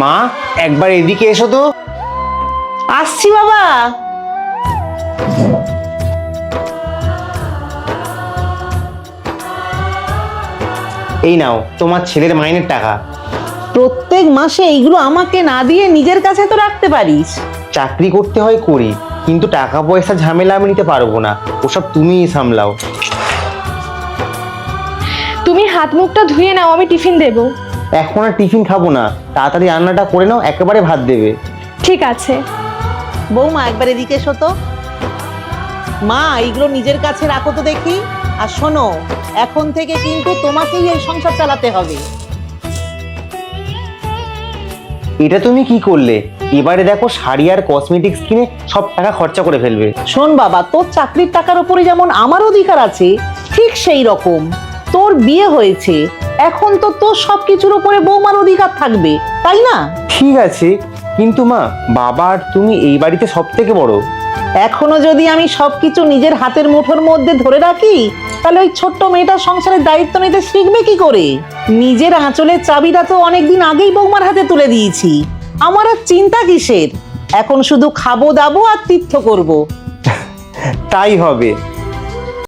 মা একবার এদিকে এসো তো। আসছি বাবা। এই নাও তোমার ছেলের মাইনের টাকা। প্রত্যেক মাসে এইগুলো আমাকে না দিয়ে নিজের কাছে তো রাখতে পারিস। চাকরি করতে হয় করি কিন্তু টাকা পয়সা ঝামেলা আমি নিতে পারব না। ওসব তুমিই সামলাও। তুমি হাত মুখটা ধুয়ে নাও আমি টিফিন দেব। এখন আর টিফিন খাব না। তাড়াতাড়ি রান্নাটা করে নাও একেবারে ভাত দেবে। ঠিক আছে। বৌমা একবার এদিকে এসো তো। মা এইগুলো নিজের কাছে রাখো তো দেখি। আর শোনো এখন থেকে কিন্তু তোমাকেই এই সংসার চালাতে হবে। এটা তুমি কি করলে? এবারে দেখো শাড়ি আর কসমেটিক্স কিনে সব টাকা খরচা করে ফেলবে। শোন বাবা তোর চাকরির টাকার উপরে যেমন আমার অধিকার আছে ঠিক সেই রকম। তোর বিয়ে হয়েছে এখন তো তোর সবকিছুর উপরে বৌমার অধিকার থাকবে তাই না? ঠিক আছে কিন্তু মা বাবা আর তুমি এই বাড়িতে সব থেকে বড়। এখনও যদি আমি সবকিছু নিজের হাতের মুঠোর মধ্যে ধরে রাখি তাহলে ওই ছোট্ট মেয়েটার সংসারের দায়িত্ব নিতে শিখবে কি করে? নিজের আঁচলের চাবিটা তো অনেকদিন আগেই বৌমার হাতে তুলে দিয়েছি। আমার আর চিন্তা কিসের? এখন শুধু খাব দাবো আর তীর্থ করব। তাই হবে।